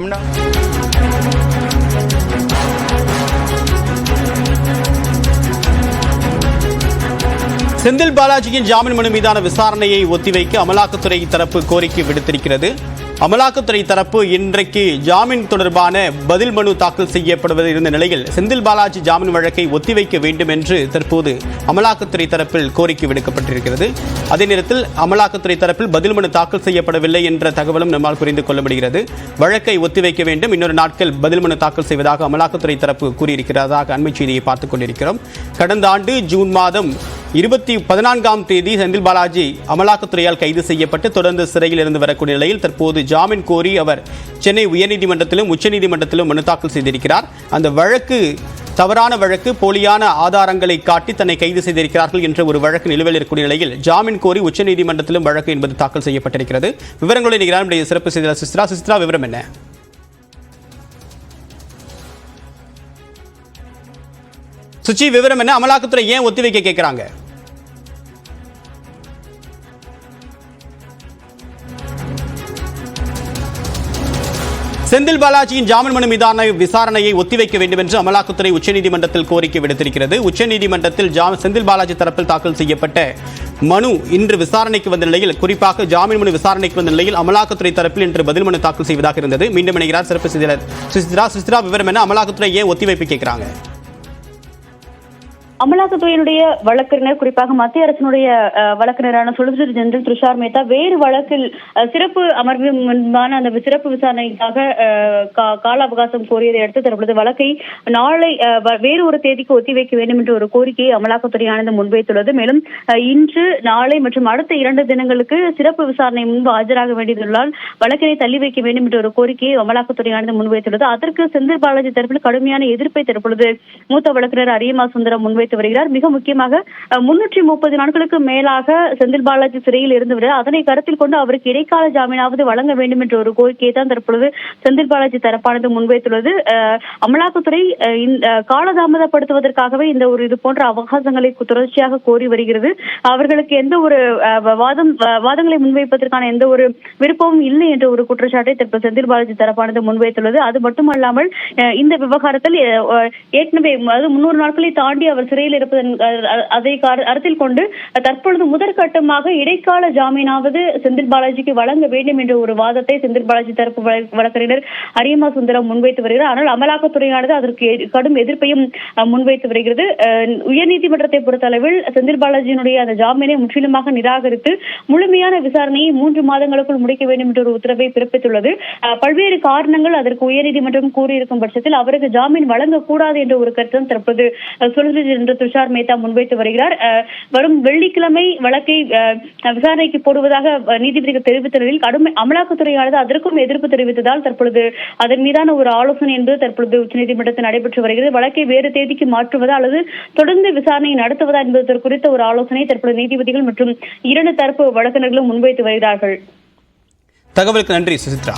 செந்தில் பாலாஜியின் ஜாமீன் மனு மீதான விசாரணையை ஒத்திவைக்க அமலாக்கத்துறை தரப்பு கோரிக்கை விடுத்திருக்கிறது. அமலாக்கத்துறை தரப்பு இன்றைக்கு ஜாமீன் தொடர்பான பதில் மனு தாக்கல் செய்யப்படுவது இருந்த நிலையில் செந்தில் பாலாஜி ஜாமீன் வழக்கை ஒத்திவைக்க வேண்டும் என்று தற்போது அமலாக்கத்துறை தரப்பில் கோரிக்கை விடுக்கப்பட்டிருக்கிறது. அதே நேரத்தில் அமலாக்கத்துறை தரப்பில் பதில் மனு தாக்கல் செய்யப்படவில்லை என்ற தகவலும் நம்மால் புரிந்து கொள்ள முடிகிறது வழக்கை ஒத்திவைக்க வேண்டும். இன்னொரு நாட்கள் பதில் மனு தாக்கல் செய்வதாக அமலாக்கத்துறை தரப்பு கூறியிருக்கிறதாக அண்மை செய்தியை பார்த்துக் கொண்டிருக்கிறோம். கடந்த ஆண்டு ஜூன் மாதம் இருபத்தி பதினான்காம் தேதி செந்தில் பாலாஜி அமலாக்கத்துறையால் கைது செய்யப்பட்டு தொடர்ந்து சிறையில் இருந்து வரக்கூடிய நிலையில் தற்போது ஜாமீன் கோரி அவர் சென்னை உயர்நீதிமன்றத்திலும் உச்சநீதிமன்றத்திலும் மனு தாக்கல் செய்திருக்கிறார். அந்த வழக்கு தவறான வழக்கு போலியான ஆதாரங்களை காட்டி தன்னை கைது செய்திருக்கிறார்கள் என்ற ஒரு வழக்கு நிலுவையில் இருக்கக்கூடிய நிலையில் ஜாமீன் கோரி உச்சநீதிமன்றத்திலும் வழக்கு என்பது தாக்கல் செய்யப்பட்டிருக்கிறது. விவரங்களை நிகழ்ச்சியில் நம்முடைய சிறப்பு செய்தியாளர் சிஸ்ரா. சிஸ்ரா விவரம் என்ன? சுச்சி விவரம் என்ன? அமலாக்கத்துறை ஏன் ஒத்திவைக்க கேட்கிறாங்க? செந்தில் பாலாஜியின் ஜாமீன் மனு மீதான விசாரணையை ஒத்திவைக்க வேண்டும் என்று அமலாக்கத்துறை உச்சநீதிமன்றத்தில் கோரிக்கை விடுத்திருக்கிறது. உச்சநீதிமன்றத்தில் ஜா செந்தில் பாலாஜி தரப்பில் தாக்கல் செய்யப்பட்ட மனு இன்று விசாரணைக்கு வந்த நிலையில் குறிப்பாக ஜாமீன் மனு விசாரணைக்கு வந்த நிலையில் அமலாக்கத்துறை தரப்பில் இன்று பதில் மனு தாக்கல் செய்வதாக இருந்தது. மீண்டும் இணைகிறார் சிறப்பு செய்தியாளர் சுசித்ரா. சுசித்ரா விவரம் என அமலாக்கத்துறை ஏன் ஒத்திவைப்பு கேட்கிறாங்க? அமலாக்கத்துறையினுடைய வழக்கறிஞர் குறிப்பாக மத்திய அரசினுடைய வழக்கறிஞரான சொலிசிட்டர் ஜெனரல் துஷார் மேத்தா வேறு வழக்கில் சிறப்பு அமர்வு முன்பான அந்த சிறப்பு விசாரணைக்காக கால அவகாசம் கோரியதை அடுத்து தற்பொழுது வழக்கை நாளை வேறு ஒரு தேதிக்கு ஒத்திவைக்க வேண்டும் என்ற ஒரு கோரிக்கையை அமலாக்கத்துறையானது முன்வைத்துள்ளது. மேலும் இன்று நாளை மற்றும் அடுத்த இரண்டு தினங்களுக்கு சிறப்பு விசாரணை முன்பு ஆஜராக வேண்டியதுள்ளால் வழக்கினை தள்ளி வைக்க வேண்டும் என்ற ஒரு கோரிக்கையை அமலாக்கத்துறையானது முன்வைத்துள்ளது. அதற்கு செந்தில் பாலாஜி தரப்பில் கடுமையான எதிர்ப்பை தற்பொழுது மூத்த வழக்கறிஞர் அரியமா சுந்தரம் முன்வைத்து வருகிறார். மிக முக்கியமாக முன்னூற்றி முப்பது நாட்களுக்கு மேலாக செந்தில் பாலாஜி சிறையில் இருந்து வருகிறார் அதனை கருத்தில் கொண்டு அவருக்கு இடைக்கால ஜாமீனாவது வழங்க வேண்டும் என்ற ஒரு கோரிக்கையை தான் தற்பொழுது செந்தில் பாலாஜி தரப்பானது முன்வைத்துள்ளது. அமலாக்கத்துறை காலதாமதப்படுத்துவதற்காகவே இந்த ஒரு இது போன்ற அவகாசங்களை தொடர்ச்சியாக கோரி வருகிறது. அவர்களுக்கு எந்த ஒரு வாதம் வாதங்களை முன்வைப்பதற்கான எந்த ஒரு விருப்பமும் இல்லை என்ற ஒரு குற்றச்சாட்டை தற்போது செந்தில் பாலாஜி தரப்பானது முன்வைத்துள்ளது. அது மட்டுமல்லாமல் இந்த விவகாரத்தில் ஏற்கனவே முன்னூறு நாட்களை தாண்டி அவர் சிறையில் இருப்பதன் அதை கரு- கருத்தில் கொண்டு தற்பொழுது முதற்கட்டமாக இடைக்கால ஜாமீனாவது செந்தில் பாலாஜிக்கு வழங்க வேண்டும் என்ற ஒரு வாதத்தை செந்தில் பாலாஜி தரப்பு வழக்கறிஞர் அரியமா சுந்தரம் முன்வைத்து வருகிறார். ஆனால் அமலாக்கத்துறையானது அதற்கு கடும் எதிர்ப்பையும் முன்வைத்து வருகிறது. உயர்நீதிமன்றத்தை பொறுத்தளவில் செந்தில் பாலாஜியினுடைய அந்த ஜாமீனை முற்றிலுமாக நிராகரித்து முழுமையான விசாரணையை மூன்று மாதங்களுக்குள் முடிக்க வேண்டும் என்ற ஒரு உத்தரவை பிறப்பித்துள்ளது. பல்வேறு காரணங்கள் அதற்கு உயர்நீதிமன்றம் கூறியிருக்கும் பட்சத்தில் அவருக்கு ஜாமீன் வழங்கக்கூடாது என்ற ஒரு கருத்தம் தற்போது அஹ், என்று துஷார் மேத்தா முன்வைத்து வருகிறார். வரும் வெள்ளிக்கிழமை வழக்கை விசாரணைக்கு போடுவதாக நீதிபதிகள் தெரிவித்த நிலையில் கடும் அமலாக்கத்துறையானது அதற்கும் எதிர்ப்பு தெரிவித்ததால் தற்பொழுது அதன் மீதான ஒரு ஆலோசனை என்பது தற்பொழுது உச்சநீதிமன்றத்தில் நடைபெற்று வருகிறது. வழக்கை வேறு தேதிக்கு மாற்றுவதா அல்லது தொடர்ந்து விசாரணை நடத்துவதா என்பது குறித்த ஒரு ஆலோசனை தற்பொழுது நீதிபதிகள் மற்றும் இரண்டு தரப்பு வழக்கறிஞர்களும் முன்வைத்து வருகிறார்கள். தகவலுக்கு நன்றி சுசித்ரா.